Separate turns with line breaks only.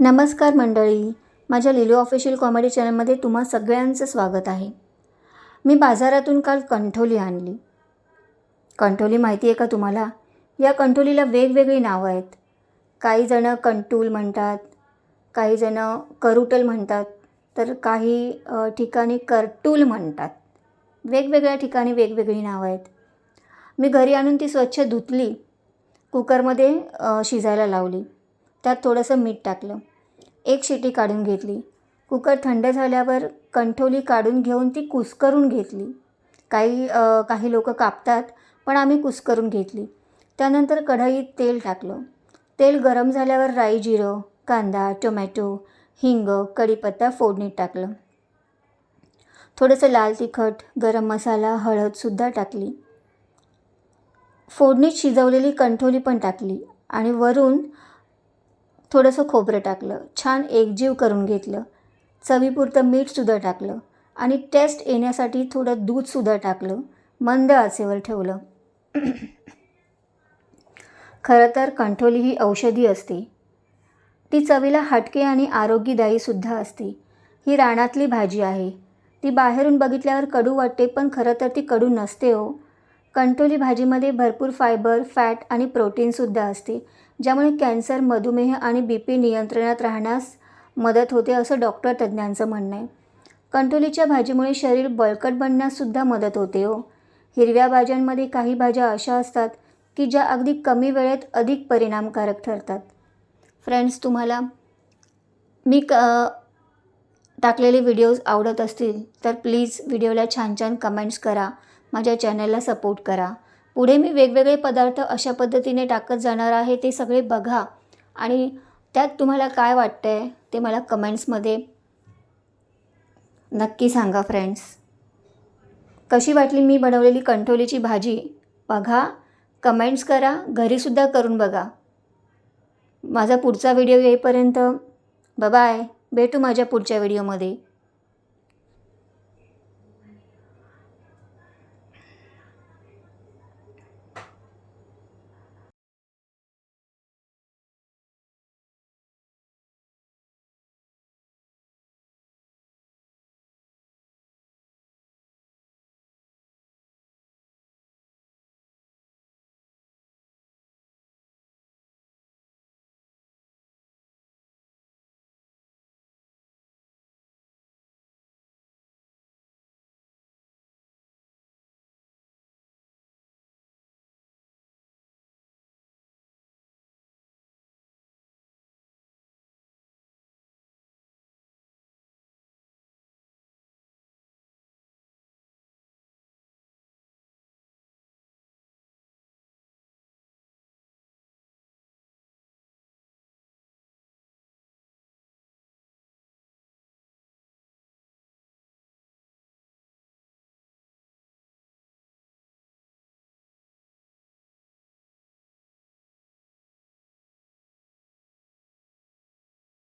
नमस्कार मंडळी. माझ्या लिलो ऑफिशियल कॉमेडी चॅनलमध्ये तुम्हा सगळ्यांचं स्वागत आहे. मी बाजारातून काल कंठोली आणली. कंठोली माहिती आहे का तुम्हाला? या कंठोलीला वेगवेगळी नावं आहेत. काही जणं कंटूल म्हणतात काही जणं करुटल म्हणतात तर काही ठिकाणी करटूल म्हणतात. वेगवेगळ्या ठिकाणी वेगवेगळी नावं आहेत. मी घरी आणून ती स्वच्छ धुतली कुकरमध्ये शिजायला लावली. त्यात थोडंसं मीठ टाकलं. एक शिटी काढून घेतली. कुकर थंड झाल्यावर कंठोली काढून घेऊन ती कुस्करून घेतली. काही काही लोक कापतात पण आम्ही कुस्करून घेतली. त्यानंतर कढईत तेल टाकलं. तेल गरम झाल्यावर राई जिरं कांदा टोमॅटो हिंग कढीपत्ता फोडणीत टाकलं. थोडंसं लाल तिखट गरम मसाला हळदसुद्धा टाकली. फोडणीत शिजवलेली कंठोली पण टाकली आणि वरून थोडंसं खोबरं टाकलं छान एकजीव करून घेतलं चवीपुरतं मीठसुद्धा टाकलं आणि टेस्ट येण्यासाठी थोडं दूधसुद्धा टाकलं मंद आचेवर ठेवलं. खरं तर कंठोली ही औषधी असते. ती चवीला हटके आणि आरोग्यदायीसुद्धा असते. ही रानातली भाजी आहे. ती बाहेरून बघितल्यावर कडू वाटते पण खरं तर ती कडू नसते हो. कंटोली भाजीमध्ये भरपूर फायबर फॅट आणि प्रोटीनसुद्धा असते. ज्यामुळे कॅन्सर मधुमेह आणि बी पी नियंत्रणात राहण्यास मदत होते असं डॉक्टर तज्ज्ञांचं म्हणणं आहे. कंटोलीच्या भाजीमुळे शरीर बळकट बनण्याससुद्धा मदत होते हो. हिरव्या भाज्यांमध्ये काही भाज्या अशा असतात की ज्या अगदी कमी वेळेत अधिक परिणामकारक ठरतात. फ्रेंड्स तुम्हाला मी क टाकलेले व्हिडिओज आवडत असतील तर प्लीज व्हिडिओला छान छान कमेंट्स करा. माझ्या चॅनलला सपोर्ट करा. पुढे मी वेगवेगळे पदार्थ अशा पद्धतीने टाकत जाणार आहे ते सगळे बघा. आणि त्यात तुम्हाला काय वाटतं आहे ते मला कमेंट्समध्ये नक्की सांगा फ्रेंड्स कशी वाटली मी बनवलेली कंठोलीची भाजी? बघा कमेंट्स करा घरीसुद्धा करून बघा. माझा पुढचा व्हिडिओ येईपर्यंत बाय भेटू माझ्या पुढच्या व्हिडिओमध्ये.